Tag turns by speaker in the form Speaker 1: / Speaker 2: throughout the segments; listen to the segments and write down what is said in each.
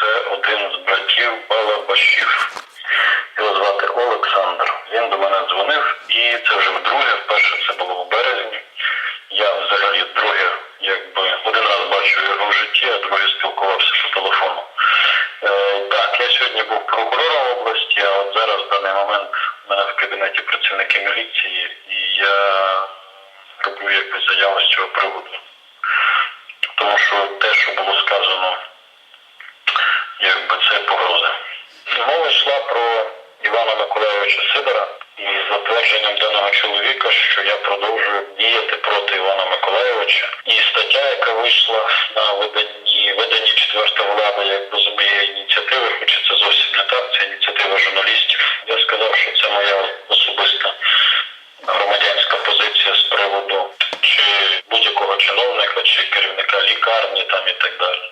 Speaker 1: це один з братів Балабашів. Його звати Олександр. Він до мене дзвонив, і це вже вдруге. Вперше це було в березні. Я взагалі друге, якби один раз бачив його в житті, а друге спілкувався по телефону. Е, так, я сьогодні був прокурором області, а от зараз в даний момент в мене в кабінеті працівники міліції, і я роблю якусь заяву з цього приводу. Тому що те, що було це погрози. Мова йшла про Івана Миколайовича Сидора і затвердженням даного чоловіка, що я продовжую діяти проти Івана Миколайовича. І стаття, яка вийшла на виданні виданні четверта влада, з моєї ініціативи, хоча це зовсім не так, це ініціатива журналістів. Я сказав, що це моя особиста громадянська позиція з приводу чи будь-якого чиновника, чи керівника лікарні там і так далі.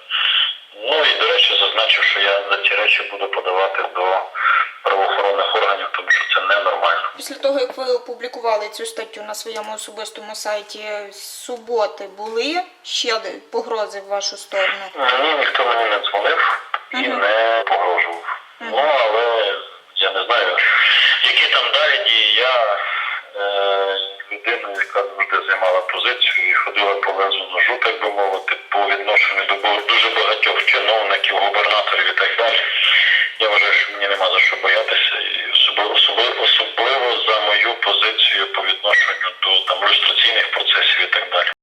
Speaker 1: Ну і до речі, зазначив, що я за ці речі буду подавати до правоохоронних органів, тому що це ненормально.
Speaker 2: Після того, як ви опублікували цю статтю на своєму особистому сайті з суботи, були ще погрози в вашу сторону?
Speaker 1: Ні, ніхто мені не дзвонив і
Speaker 2: Мгм.
Speaker 1: не погрожував. Ну але я не знаю, які там далі дії. Я е, людина, яка завжди займала позицію і ходила по лезу ножу, так би мовити, відношенню до дуже багатьох чиновників, губернаторів і так далі. Я вважаю, що мені нема за що боятися, і особливо, особливо, особливо за мою позицію по відношенню до там люстраційних процесів і так далі.